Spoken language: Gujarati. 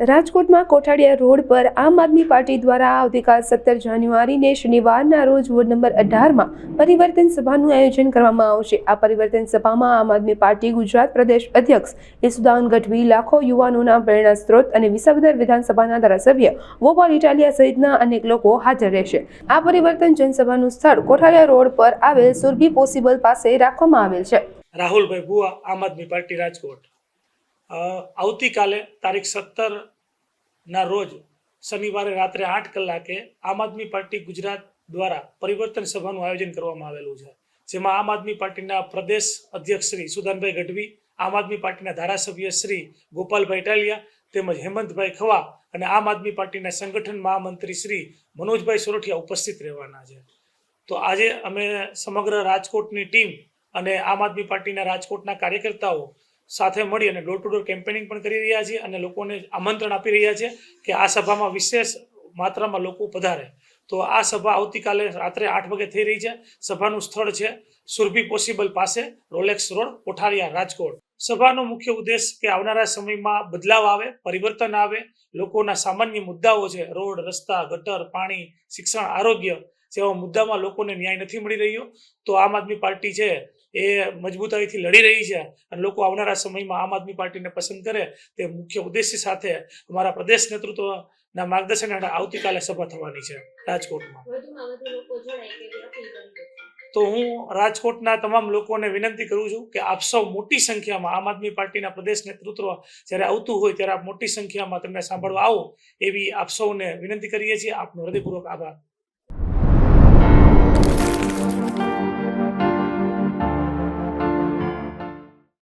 રાજકોટમાં કોઠાડિયા રોડ પર આમ આદમી પાર્ટી દ્વારા આવતીકાલ સત્તર જાન્યુઆરીને શનિવારના રોજ વોર્ડ નંબર અઢારમાં પરિવર્તન સભાનું આયોજન કરવામાં આવશે. આ પરિવર્તન સભામાં આમ આદમી પાર્ટી ગુજરાત પ્રદેશ અધ્યક્ષ ઈસુદાન ગઢવી, લાખો યુવાનોના પ્રેરણા સ્ત્રોત અને વિસાવદર વિધાનસભાના ધારાસભ્ય વોપાલ ઇટાલિયા સહિતના અનેક લોકો હાજર રહેશે. આ પરિવર્તન જનસભાનું સ્થળ કોઠાડિયા રોડ પર આવેલ સુરભી પોસિબલ પાસે રાખવામાં આવેલ છે. રાહુલભાઈ, ભુવા, આમ આદમી પાર્ટી રાજકોટ. આવતીકાલે તારીખ સત્તર ના રોજ શનિવારે રાત્રે આઠ કલાકે આમ આદમી પાર્ટી ગુજરાત દ્વારા પરિવર્તન સભાનું આયોજન કરવામાં આવેલું છે. જેમાં આમ આદમી પાર્ટીના પ્રદેશ અધ્યક્ષ શ્રી સુદાનભાઈ ગઢવી, આમ આદમી પાર્ટીના ધારાસભ્ય શ્રી ગોપાલભાઈ ટાલિયા તેમજ હેમંતભાઈ ખવા અને આમ આદમી પાર્ટીના સંગઠન મહામંત્રી શ્રી મનોજભાઈ સોરઠિયા ઉપસ્થિત રહેવાના છે. તો આજે અમે સમગ્ર રાજકોટની ટીમ અને આમ આદમી પાર્ટીના રાજકોટના કાર્યકર્તાઓ સાથે મળી અને ડોર ટુ ડોર કેમ્પેનિંગ પણ કરી રહ્યા છીએ અને લોકોને આમંત્રણ આપી રહ્યા છે કે આ સભામાં વિશેષ માત્રામાં લોકો પધારે. તો આ સભા આવતીકાલે રાત્રે આઠ વાગે થઈ રહી છે. સભાનું સ્થળ છે સુરભી પોસિબલ પાસે, રોલેક્સ રોડ, કોઠારિયા, રાજકોટ. સભાનો મુખ્ય ઉદ્દેશ કે આવનારા સમયમાં બદલાવ આવે, પરિવર્તન આવે, લોકોના સામાન્ય મુદ્દાઓ છે, રોડ, રસ્તા, ગટર, પાણી, શિક્ષણ, આરોગ્ય, જેવા મુદ્દામાં લોકોને ન્યાય નથી મળી રહ્યો. તો આમ આદમી પાર્ટી છે એ મજબૂતાઈથી લડી રહી છે અને લોકો આવનારા સમયમાં આમ આદમી પાર્ટીને પસંદ કરે તે મુખ્ય ઉદ્દેશ્ય સાથે અમારા પ્રદેશ નેતૃત્વના માર્ગદર્શન હેઠળ આવતીકાલે સભા થવાની છે રાજકોટમાં. તો હું રાજકોટના તમામ લોકોને વિનંતી કરું છું કે આપ સૌ મોટી સંખ્યામાં આમ આદમી પાર્ટીના પ્રદેશ નેતૃત્વ જ્યારે આવતું હોય ત્યારે આપ મોટી સંખ્યામાં તમને સાંભળવા આવો એવી આપ સૌને વિનંતી કરીએ છીએ. આપનો હૃદયપૂર્વક આભાર.